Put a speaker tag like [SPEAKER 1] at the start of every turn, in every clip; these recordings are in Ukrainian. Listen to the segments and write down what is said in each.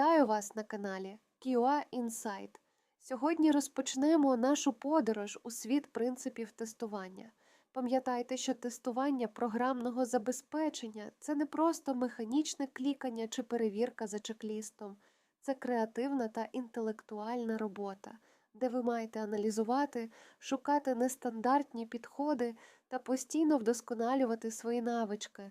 [SPEAKER 1] Вітаю вас на каналі QA Insight. Сьогодні розпочнемо нашу подорож у світ принципів тестування. Пам'ятайте, що тестування програмного забезпечення це не просто механічне клікання чи перевірка за чек-лістом. Це креативна та інтелектуальна робота, де ви маєте аналізувати, шукати нестандартні підходи та постійно вдосконалювати свої навички.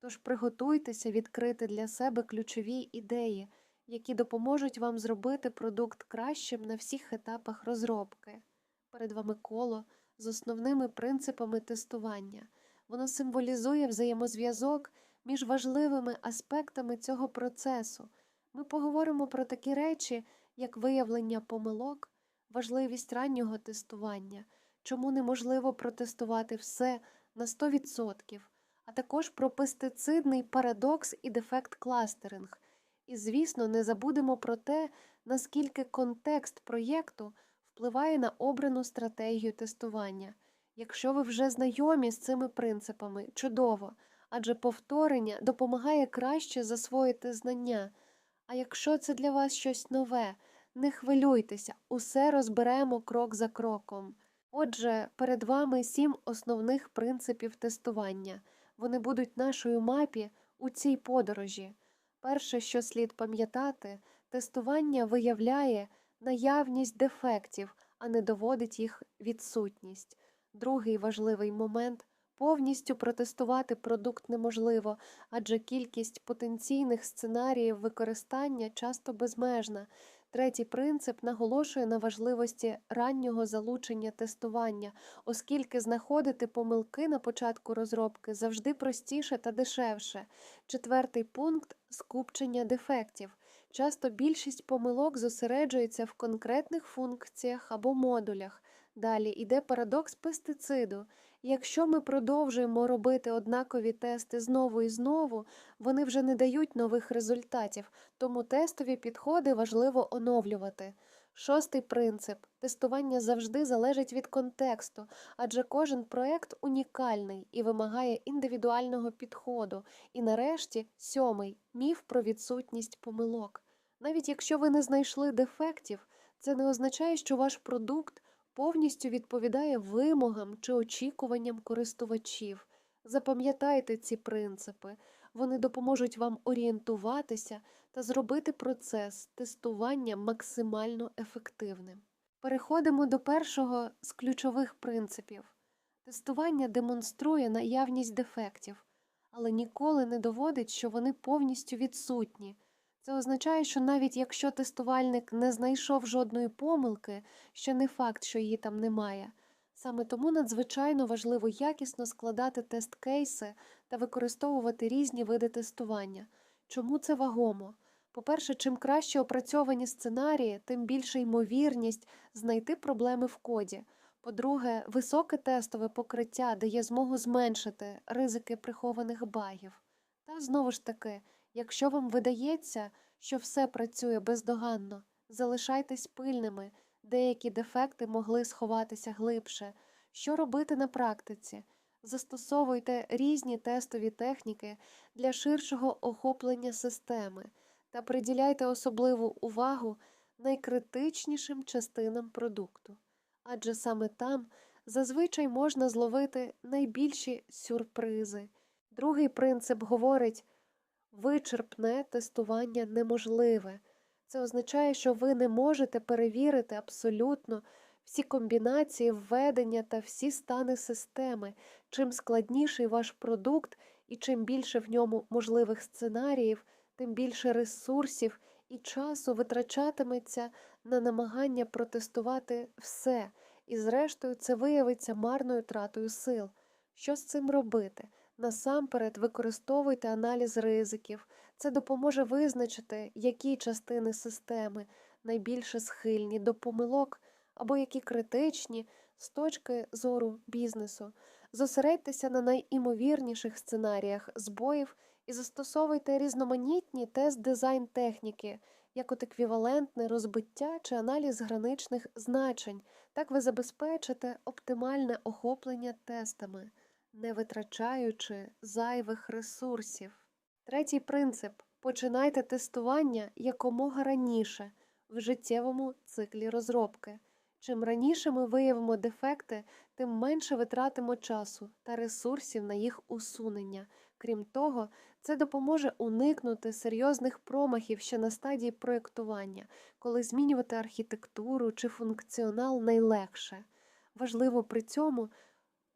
[SPEAKER 1] Тож приготуйтеся відкрити для себе ключові ідеї, які допоможуть вам зробити продукт кращим на всіх етапах розробки. Перед вами коло з основними принципами тестування. Воно символізує взаємозв'язок між важливими аспектами цього процесу. Ми поговоримо про такі речі, як виявлення помилок, важливість раннього тестування, чому неможливо протестувати все на 100%, а також про пестицидний парадокс і дефект кластеринг. І, звісно, не забудемо про те, наскільки контекст проєкту впливає на обрану стратегію тестування. Якщо ви вже знайомі з цими принципами, чудово, адже повторення допомагає краще засвоїти знання. А якщо це для вас щось нове, не хвилюйтеся, усе розберемо крок за кроком. Отже, перед вами сім основних принципів тестування. Вони будуть нашою мапі у цій подорожі. Перше, що слід пам'ятати, тестування виявляє наявність дефектів, а не доводить їх відсутність. Другий важливий момент повністю протестувати продукт неможливо, адже кількість потенційних сценаріїв використання часто безмежна. Третій принцип наголошує на важливості раннього залучення тестування, оскільки знаходити помилки на початку розробки завжди простіше та дешевше. Четвертий пункт скупчення дефектів. Часто більшість помилок зосереджується в конкретних функціях або модулях. Далі йде парадокс пестициду. Якщо ми продовжуємо робити однакові тести знову і знову, вони вже не дають нових результатів, тому тестові підходи важливо оновлювати. Шостий принцип тестування завжди залежить від контексту, адже кожен проект унікальний і вимагає індивідуального підходу. І нарешті сьомий міф про відсутність помилок. Навіть якщо ви не знайшли дефектів, це не означає, що ваш продукт повністю відповідає вимогам чи очікуванням користувачів. Запам'ятайте ці принципи, вони допоможуть вам орієнтуватися та зробити процес тестування максимально ефективним. Переходимо до першого з ключових принципів. Тестування демонструє наявність дефектів, але ніколи не доводить, що вони повністю відсутні. Це означає, що навіть якщо тестувальник не знайшов жодної помилки, ще не факт, що її там немає. Саме тому надзвичайно важливо якісно складати тест-кейси та використовувати різні види тестування. Чому це вагомо? По-перше, чим краще опрацьовані сценарії, тим більша ймовірність знайти проблеми в коді. По-друге, високе тестове покриття дає змогу зменшити ризики прихованих багів. Та знову ж таки, якщо вам видається, що все працює бездоганно, залишайтесь пильними, деякі дефекти могли сховатися глибше. Що робити на практиці? Застосовуйте різні тестові техніки для ширшого охоплення системи та приділяйте особливу увагу найкритичнішим частинам продукту, адже саме там зазвичай можна зловити найбільші сюрпризи. Другий принцип говорить вичерпне тестування неможливе. Це означає, що ви не можете перевірити абсолютно всі комбінації введення та всі стани системи. Чим складніший ваш продукт і чим більше в ньому можливих сценаріїв, тим більше ресурсів і часу витрачатиметься на намагання протестувати все, і, зрештою, це виявиться марною тратою сил. Що з цим робити? Насамперед використовуйте аналіз ризиків. Це допоможе визначити, які частини системи найбільше схильні до помилок або які критичні з точки зору бізнесу. Зосередьтеся на найімовірніших сценаріях збоїв і застосовуйте різноманітні тест дизайн техніки, як от еквівалентне розбиття чи аналіз граничних значень. Так ви забезпечите оптимальне охоплення тестами не витрачаючи зайвих ресурсів. Третій принцип Починайте тестування якомога раніше в життєвому циклі розробки. Чим раніше ми виявимо дефекти, тим менше витратимо часу та ресурсів на їх усунення. Крім того, це допоможе уникнути серйозних промахів ще на стадії проєктування, коли змінювати архітектуру чи функціонал найлегше. Важливо при цьому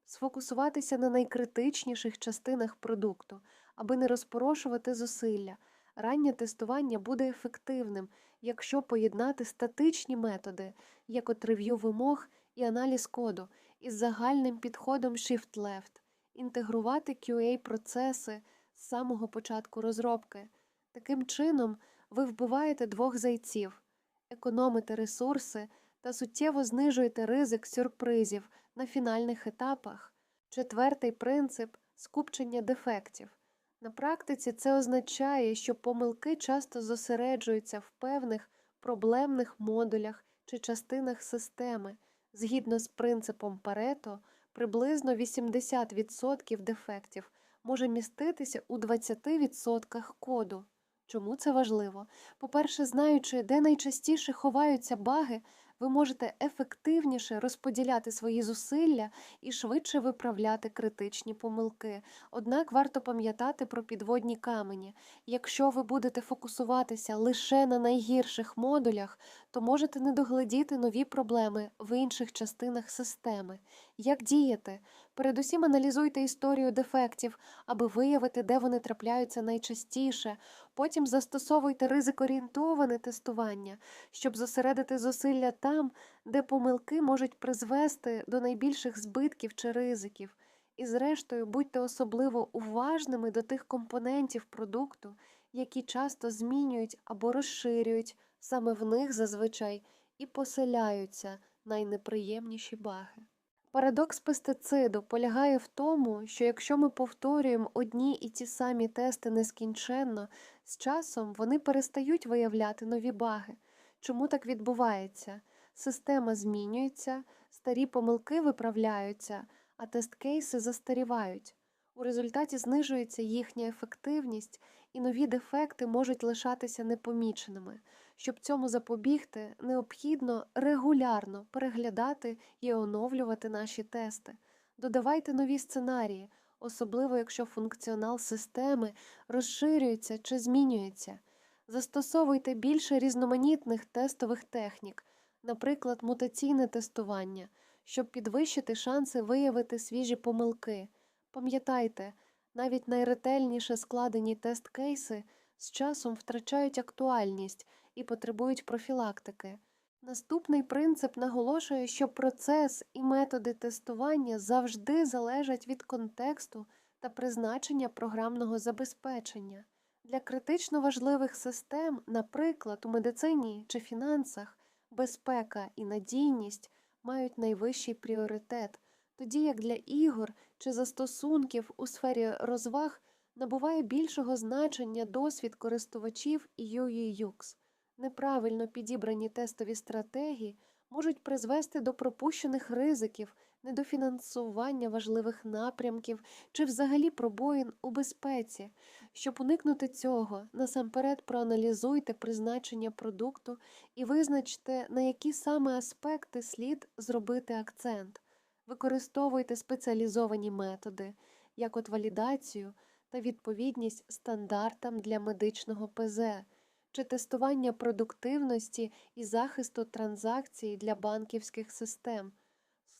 [SPEAKER 1] сфокусуватися на найкритичніших частинах продукту, аби не розпорошувати зусилля. Раннє тестування буде ефективним, якщо поєднати статичні методи, як от рев'ю вимог і аналіз коду, із загальним підходом Shift-Left, інтегрувати QA-процеси з самого початку розробки. Таким чином, ви вбиваєте двох зайців, економите ресурси та суттєво знижуєте ризик сюрпризів на фінальних етапах. Четвертий принцип скупчення дефектів. На практиці це означає, що помилки часто зосереджуються в певних проблемних модулях чи частинах системи. Згідно з принципом Парето, приблизно 80% дефектів може міститися у 20% коду. Чому це важливо? По-перше, знаючи, де найчастіше ховаються баги, ви можете ефективніше розподіляти свої зусилля і швидше виправляти критичні помилки. Однак варто пам'ятати про підводні камені. Якщо ви будете фокусуватися лише на найгірших модулях, то можете не догледіти нові проблеми в інших частинах системи. Як діяти? Передусім аналізуйте історію дефектів, аби виявити, де вони трапляються найчастіше. Потім застосовуйте ризикорієнтоване тестування, щоб зосередити зусилля там, де помилки можуть призвести до найбільших збитків чи ризиків. І, зрештою, будьте особливо уважними до тих компонентів продукту, які часто змінюють або розширюють, саме в них зазвичай і поселяються найнеприємніші баги. Парадокс пестициду полягає в тому, що якщо ми повторюємо одні і ті самі тести нескінченно, з часом вони перестають виявляти нові баги. Чому так відбувається? Система змінюється, старі помилки виправляються, а тест-кейси застарівають. У результаті знижується їхня ефективність, і нові дефекти можуть лишатися непоміченими. Щоб цьому запобігти, необхідно регулярно переглядати і оновлювати наші тести. Додавайте нові сценарії, особливо якщо функціонал системи розширюється чи змінюється. Застосовуйте більше різноманітних тестових технік, наприклад, мутаційне тестування, щоб підвищити шанси виявити свіжі помилки. Пам'ятайте, навіть найретельніше складені тест-кейси з часом втрачають актуальність і потребують профілактики. Наступний принцип наголошує, що процес і методи тестування завжди залежать від контексту та призначення програмного забезпечення. Для критично важливих систем, наприклад, у медицині чи фінансах, безпека і надійність мають найвищий пріоритет, тоді як для ігор чи застосунків у сфері розваг набуває більшого значення досвід користувачів і UI UX. Неправильно підібрані тестові стратегії можуть призвести до пропущених ризиків, недофінансування важливих напрямків чи взагалі пробоїн у безпеці. Щоб уникнути цього, насамперед проаналізуйте призначення продукту і визначте, на які саме аспекти слід зробити акцент. Використовуйте спеціалізовані методи, як от валідацію та відповідність стандартам для медичного ПЗ чи тестування продуктивності і захисту транзакцій для банківських систем.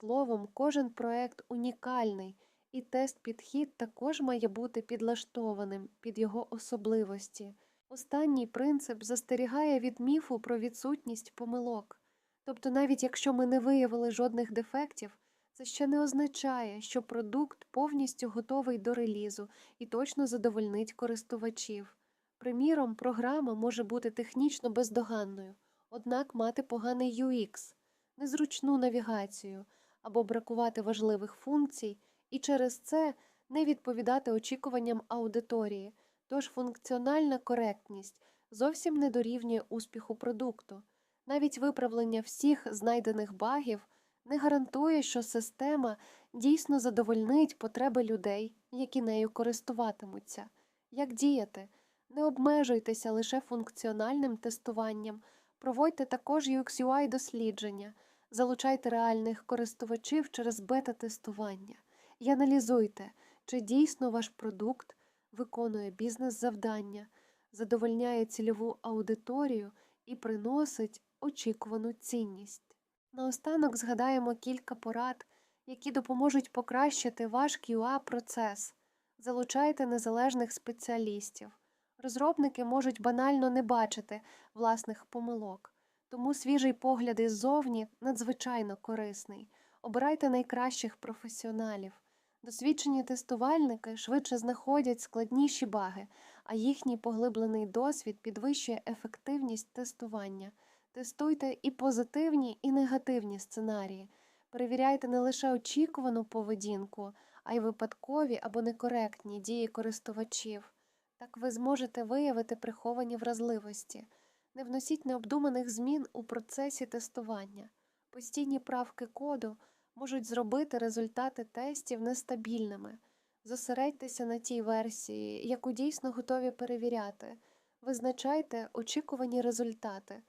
[SPEAKER 1] Словом, кожен проект унікальний, і тест-підхід також має бути підлаштованим під його особливості. Останній принцип застерігає від міфу про відсутність помилок. Тобто, навіть якщо ми не виявили жодних дефектів, це ще не означає, що продукт повністю готовий до релізу і точно задовольнить користувачів. Приміром, програма може бути технічно бездоганною, однак мати поганий UX, незручну навігацію або бракувати важливих функцій, і через це не відповідати очікуванням аудиторії, тож функціональна коректність зовсім не дорівнює успіху продукту. Навіть виправлення всіх знайдених багів не гарантує, що система дійсно задовольнить потреби людей, які нею користуватимуться. Як діяти? Не обмежуйтеся лише функціональним тестуванням, проводьте також UX-UI дослідження, залучайте реальних користувачів через бета-тестування і аналізуйте, чи дійсно ваш продукт виконує бізнес-завдання, задовольняє цільову аудиторію і приносить очікувану цінність. Наостанок згадаємо кілька порад, які допоможуть покращити ваш QA-процес. Залучайте незалежних спеціалістів. Розробники можуть банально не бачити власних помилок, тому свіжий погляд іззовні надзвичайно корисний. Обирайте найкращих професіоналів. Досвідчені тестувальники швидше знаходять складніші баги, а їхній поглиблений досвід підвищує ефективність тестування. Тестуйте і позитивні, і негативні сценарії. Перевіряйте не лише очікувану поведінку, а й випадкові або некоректні дії користувачів. Так ви зможете виявити приховані вразливості. Не вносіть необдуманих змін у процесі тестування. Постійні правки коду можуть зробити результати тестів нестабільними. Зосередьтеся на тій версії, яку дійсно готові перевіряти. Визначайте очікувані результати.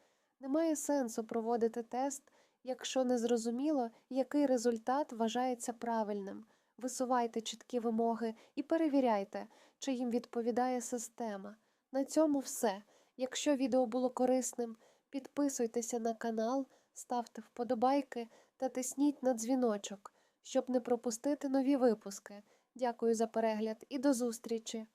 [SPEAKER 1] Немає сенсу проводити тест, якщо не зрозуміло, який результат вважається правильним. Висувайте чіткі вимоги і перевіряйте, чи їм відповідає система. На цьому все. Якщо відео було корисним, підписуйтеся на канал, ставте вподобайки та тисніть на дзвіночок, щоб не пропустити нові випуски. Дякую за перегляд і до зустрічі!